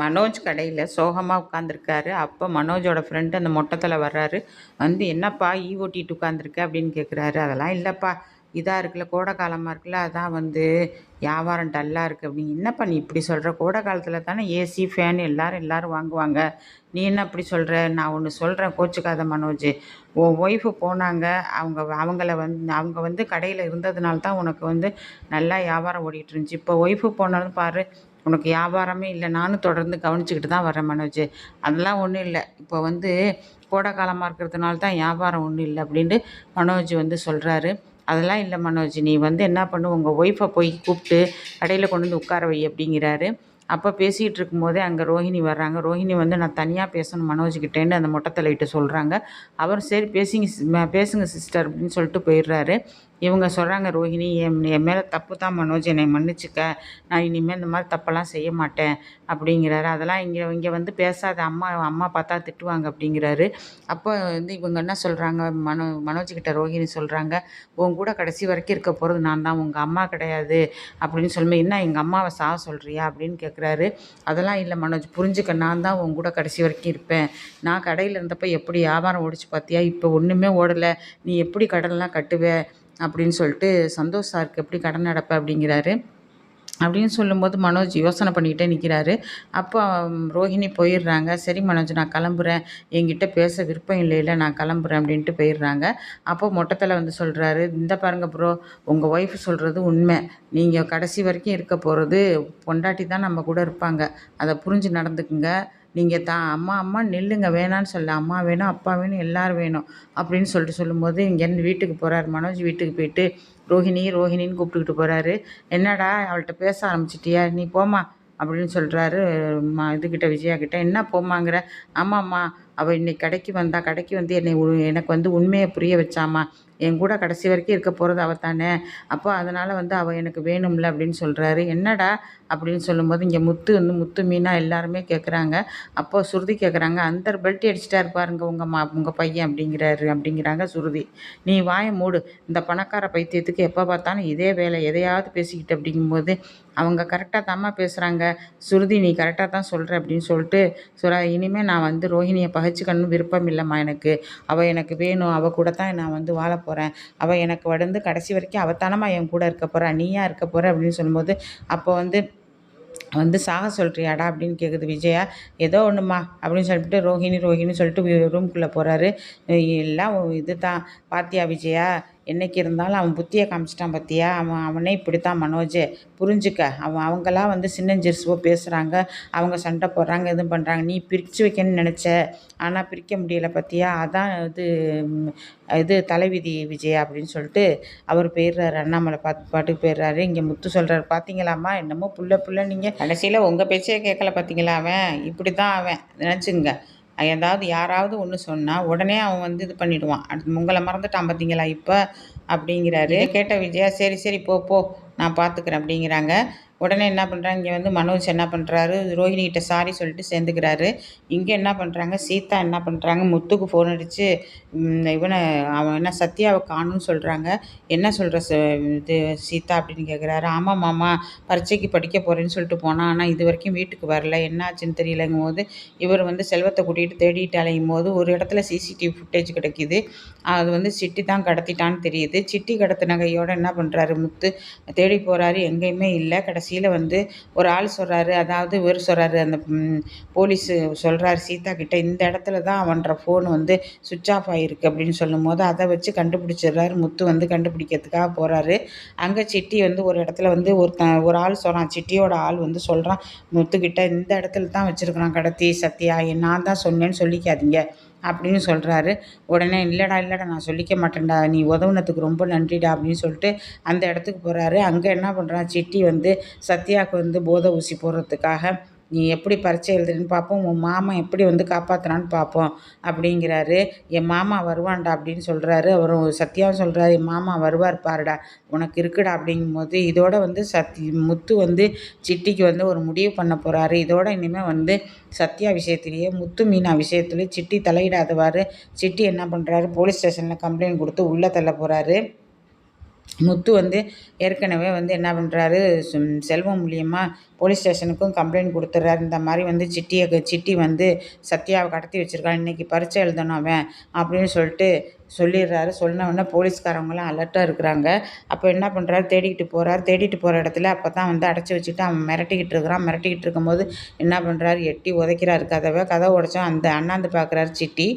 மனோஜ் கடையில் சோகமாக உட்காந்துருக்காரு அப்போ மனோஜோட ஃப்ரெண்டு அந்த மொட்டத்தில் வர்றாரு. வந்து என்னப்பா ஈ ஓட்டிட்டு உட்காந்துருக்க அப்படின்னு கேட்குறாரு அதெல்லாம் இல்லைப்பா. இதாக இருக்குல்ல கோடை காலமாக இருக்குல்ல அதான் வந்து வியாபாரம் டல்லாக இருக்குது அப்படின்னு என்னப்பா நீ இப்படி சொல்கிற கோடை காலத்தில் தானே ஏசி ஃபேன் எல்லோரும் எல்லோரும் வாங்குவாங்க. நீ என்ன இப்படி சொல்கிற நான் ஒன்று சொல்கிறேன் கோச்சுக்காத மனோஜ். உன் ஒய்ஃபு போனாங்க. அவங்க அவங்கள வந்து அவங்க வந்து கடையில் இருந்ததுனால தான் உனக்கு வந்து நல்லா வியாபாரம் ஓடிட்டு இருந்துச்சு. இப்போ ஒய்ஃபு போனாலும் பாரு உனக்கு வியாபாரமே இல்லை. நானும் தொடர்ந்து கவனிச்சுக்கிட்டு தான் வரேன் மனோஜ். அதெல்லாம் ஒன்றும் இல்லை. இப்போ வந்து கோடை காலமாக இருக்கிறதுனால தான் வியாபாரம் ஒன்றும் இல்லை அப்படின்ட்டு மனோஜ் வந்து சொல்கிறாரு அதெல்லாம் இல்லை மனோஜ். நீ வந்து என்ன பண்ணு? உங்கள் ஒய்ஃபை போய் கூப்பிட்டு கடையில் கொண்டு வந்து உட்கார வை அப்படிங்கிறாரு. அப்போ பேசிகிட்டு இருக்கும்போதே அங்கே ரோஹிணி வர்றாங்க. ரோஹிணி வந்து நான் தனியாக பேசணும் மனோஜ்கிட்டேன்னு அந்த மொட்டை தலையிட்டு சொல்கிறாங்க அவர் சரி பேசிங்க பேசுங்க சிஸ்டர் அப்படின்னு சொல்லிட்டு போயிடுறாரு. இவங்க சொல்கிறாங்க ரோஹிணி என் என் மேலே தப்பு தான் மனோஜ். என்னை மன்னிச்சுக்க. நான் இனிமேல் இந்த மாதிரி தப்பெல்லாம் செய்ய மாட்டேன். அப்படிங்கிறாரு. அதெல்லாம் இங்கே இங்கே வந்து பேசாத அம்மா அம்மா பார்த்தா திட்டுவாங்க அப்படிங்கிறாரு. அப்போ வந்து இவங்க என்ன சொல்கிறாங்க மனோ மனோஜ்கிட்ட ரோஹிணி சொல்கிறாங்க உன் கூட கடைசி வரைக்கும் இருக்க போகிறது நான் தான். உங்கள் அம்மா கிடையாது. அப்படின்னு சொல்லும்போது என்ன எங்கள் அம்மாவை சாக சொல்கிறியா அப்படின்னு இருக்கிறாரு அதெல்லாம் இல்லை மனோஜ் புரிஞ்சுக்க. நான் தான் உன் கூட கடைசி வரைக்கும் இருப்பேன். நான் கடையில் இருந்தப்போ எப்படி வியாபாரம் ஓடிச்சு பார்த்தியா? இப்போ ஒன்றுமே ஓடலை. நீ எப்படி கடன்லாம் கட்டுவே? அப்படின்னு சொல்லிட்டு சந்தோஷ் சாருக்கு எப்படி கடன் நடப்ப? அப்படிங்கிறாரு. அப்படின்னு சொல்லும்போது மனோஜ் யோசனை பண்ணிக்கிட்டே நிற்கிறாரு அப்போ ரோஹிணி போயிடுறாங்க. சரி மனோஜ் நான் கிளம்புறேன். என்கிட்ட பேச விருப்பம் இல்லை இல்லை நான் கிளம்புறேன் அப்படின்ட்டு போயிடுறாங்க. அப்போ மொட்டத்தில் வந்து சொல்கிறாரு இந்த பாருங்கள் ப்ரோ உங்கள் ஒய்ஃப் சொல்கிறது உண்மை. நீங்கள் கடைசி வரைக்கும் இருக்க போகிறது பொண்டாட்டி தான் நம்ம கூட இருப்பாங்க. அதை புரிஞ்சு நடந்துக்குங்க. நீங்கள் தான் அம்மா அம்மா நில்லுங்க. வேணான்னு சொல்ல. அம்மா வேணும் அப்பா வேணும் எல்லோரும் வேணும் அப்படின்னு சொல்லிட்டு சொல்லும்போது இங்கேருந்து வீட்டுக்கு போகிறாரு மனோஜ். வீட்டுக்கு போயிட்டு ரோஹிணி ரோஹிணின்னு கூப்பிட்டுக்கிட்டு போகிறாரு என்னடா அவள்கிட்ட பேச ஆரம்பிச்சிட்டியா? நீ போமா அப்படின்னு சொல்கிறாரு மா இதுக்கிட்ட விஜயா கிட்ட என்ன போமாங்கிற ஆமாம்மா அவள் இன்னைக்கு கடைக்கு வந்தா கடைக்கு வந்து என்னை எனக்கு வந்து உண்மையை புரிய வச்சாமா? என் கூட கடைசி வரைக்கும் இருக்க போகிறது அவள் தானே? அப்போ அதனால் வந்து அவள் எனக்கு வேணும்ல அப்படின்னு சொல்கிறாரு என்னடா அப்படின்னு சொல்லும்போது இங்கே முத்து வந்து முத்து மீனாக எல்லாருமே கேட்குறாங்க அப்போ சுருதி கேட்குறாங்க அந்த பெல்ட் அடிச்சிட்டா இருப்பாருங்க உங்கள் மா உங்கள் பையன் அப்படிங்கிறாரு அப்படிங்கிறாங்க சுருதி. நீ வாய மூடு. இந்த பணக்கார பைத்தியத்துக்கு எப்போ பார்த்தாலும் இதே வேலை. எதையாவது பேசிக்கிட்டு அப்படிங்கும்போது அவங்க கரெக்டாக தாம்மா பேசுகிறாங்க சுருதி நீ கரெக்டாக தான் சொல்கிற அப்படின்னு சொல்லிட்டு சுரா இனிமேல் நான் வந்து ரோஹிணியை பகைச்சிக்கணும்னு விருப்பம் இல்லைம்மா எனக்கு. அவள் எனக்கு வேணும். அவள் கூட தான் நான் வந்து வாழ போகிறேன் அவள் எனக்கு வந்து கடைசி வரைக்கும் அவள் தானம்மா என் கூட இருக்க போகிறா நீயா இருக்க போகிற அப்படின்னு சொல்லும்போது அப்போ வந்து வந்து சாக சொல்கிறியாடா அப்படின்னு கேட்குது விஜயா. ஏதோ ஒன்றுமா அப்படின்னு சொல்லிட்டு ரோஹிணி ரோஹிணி சொல்லிட்டு ரூம்குள்ளே போகிறாரு எல்லாம் இது தான் பாத்தியா விஜயா? என்றைக்கு இருந்தாலும் அவன் புத்தியை காமிச்சிட்டான் பார்த்தியா அவன் அவனே இப்படித்தான் மனோஜ். புரிஞ்சுக்க. அவன் அவங்களாம் வந்து சின்னஞ்சிறுசுவோ பேசுகிறாங்க அவங்க சண்டை போடுறாங்க எதுவும் பண்ணுறாங்க நீ பிரித்து வைக்கணும்னு நினச்ச. ஆனால் பிரிக்க முடியலை பார்த்தியா அதான் இது இது தலைவிதி விஜயா அப்படின்னு சொல்லிட்டு அவர் போயிடுறாரு. அண்ணாமலை பார்த்து பாட்டுக்கு போயிடுறாரு. இங்கே முத்து சொல்கிறாரு பார்த்தீங்களாம்மா என்னமோ புள்ள புள்ள நீங்கள் கடைசியில் உங்கள் பேச்சையே கேட்கல பார்த்தீங்களா அவன்? இப்படி தான் அவன். நினச்சிங்க. ஏதாவது யாராவது ஒன்று சொன்னால் உடனே அவன் வந்து இது பண்ணிவிடுவான் அடுத்து உங்களை மறந்துட்டான் பார்த்தீங்களா இப்போ? அப்படிங்கிறாரு. கேட்ட விஜயா சரி சரி போ போ. நான் பார்த்துக்கிறேன் அப்படிங்கிறாங்க. உடனே என்ன பண்ணுறாங்க இங்கே வந்து மனோஜ் என்ன பண்ணுறாரு ரோஹிணிகிட்ட சாரி சொல்லிட்டு சேர்ந்துக்கிறாரு. இங்கே என்ன பண்ணுறாங்க சீதா என்ன பண்ணுறாங்க முத்துக்கு ஃபோன் அடித்து இவனை அவன் என்ன சத்யாவை காணும்னு சொல்கிறாங்க என்ன சொல்கிற இது சீதா அப்படின்னு கேட்குறாரு ஆமாம் மாமா பரீட்சைக்கு படிக்க போகிறேன்னு சொல்லிட்டு போனான் ஆனால் இது வரைக்கும் வீட்டுக்கு வரல. என்ன ஆச்சுன்னு தெரியலங்கும் போது இவர் வந்து செல்வத்தை கூட்டிகிட்டு தேடிட்டு அலையும் போது ஒரு இடத்துல சிசிடிவி ஃபுட்டேஜ் கிடைக்கிது. அது வந்து சிட்டி தான் கடத்திட்டான்னு தெரியுது. சிட்டி கடத்தின கையோடு என்ன பண்ணுறாரு முத்து தேடி போகிறாரு எங்கேயுமே இல்லை. கடைசியில் வந்து ஒரு ஆள் சொல்கிறாரு அதாவது இவர் சொல்கிறாரு அந்த போலீஸு சொல்கிறாரு சீதா கிட்டே இந்த இடத்துல தான் அவன்ற ஃபோன் வந்து சுவிட்ச் ஆஃப் ஆகிருக்கு அப்படின்னு சொல்லும் போது அதை வச்சு கண்டுபிடிச்சிடுறாரு. முத்து வந்து கண்டுபிடிக்கிறதுக்காக போகிறாரு அங்கே சிட்டி வந்து ஒரு இடத்துல வந்து ஒருத்த ஒரு ஆள் சொல்கிறான் சிட்டியோட ஆள் வந்து சொல்கிறான் முத்துக்கிட்ட இந்த இடத்துல தான் வச்சுருக்குறான் கடத்தி சத்யா நான் தான் சொன்னேன்னு சொல்லிக்காதீங்க. அப்படின்னு சொல்கிறாரு உடனே இல்லைடா இல்லைடா நான் சொல்லிக்க மாட்டேன்டா. நீ உதவுனத்துக்கு ரொம்ப நன்றிடா அப்படின்னு சொல்லிட்டு அந்த இடத்துக்கு போகிறாரு அங்கே என்ன பண்ணுறான் சிட்டி வந்து சத்யாவுக்கு வந்து போதை ஊசி போடுறதுக்காக நீ எப்படி பரீட்சை எழுதுறன்னு பார்ப்போம் உன் மாமா எப்படி வந்து காப்பாற்றுறான்னு பார்ப்போம் அப்படிங்கிறாரு. என் மாமா வருவான்டா அப்படின்னு சொல்கிறாரு அவரும் சத்யாவும் சொல்கிறாரு என் மாமா வருவார் பாருடா உனக்கு இருக்குடா அப்படிங்கும்போது இதோட வந்து சத்தி முத்து வந்து சிட்டிக்கு வந்து ஒரு முடிவு பண்ண போகிறாரு இதோட இனிமேல் வந்து சத்யா விஷயத்திலேயே முத்து மீனா விஷயத்துலேயே சிட்டி தலையிடாதவாறு சிட்டி என்ன பண்ணுறாரு போலீஸ் ஸ்டேஷனில் கம்ப்ளைண்ட் கொடுத்து உள்ளே தள்ள போகிறாரு முத்து வந்து ஏற்கனவே வந்து என்ன பண்ணுறாரு செல்வம் மூலியமாக போலீஸ் ஸ்டேஷனுக்கும் கம்ப்ளைண்ட் கொடுத்துட்றாரு இந்த மாதிரி வந்து சிட்டியை சிட்டி வந்து சத்யாவை கடத்தி வச்சுருக்கான். இன்றைக்கி பரீட்சை எழுதணும் அவன் அப்படின்னு சொல்லிட்டு சொல்லிடுறாரு. சொன்ன உடனே போலீஸ்காரவங்களாம் அலர்ட்டாக இருக்கிறாங்க. அப்போ என்ன பண்ணுறாரு தேடிக்கிட்டு போகிறாரு தேடிட்டு போகிற இடத்துல அப்போ தான் வந்து அடைச்சி வச்சுட்டு அவன் மிரட்டிக்கிட்டு இருக்கிறான். மிரட்டிக்கிட்டு இருக்கும்போது என்ன பண்ணுறாரு எட்டி உதைக்கிறாரு கதவை. கதவை உடைச்சா அந்த அண்ணாந்து பார்க்குறாரு சிட்டி.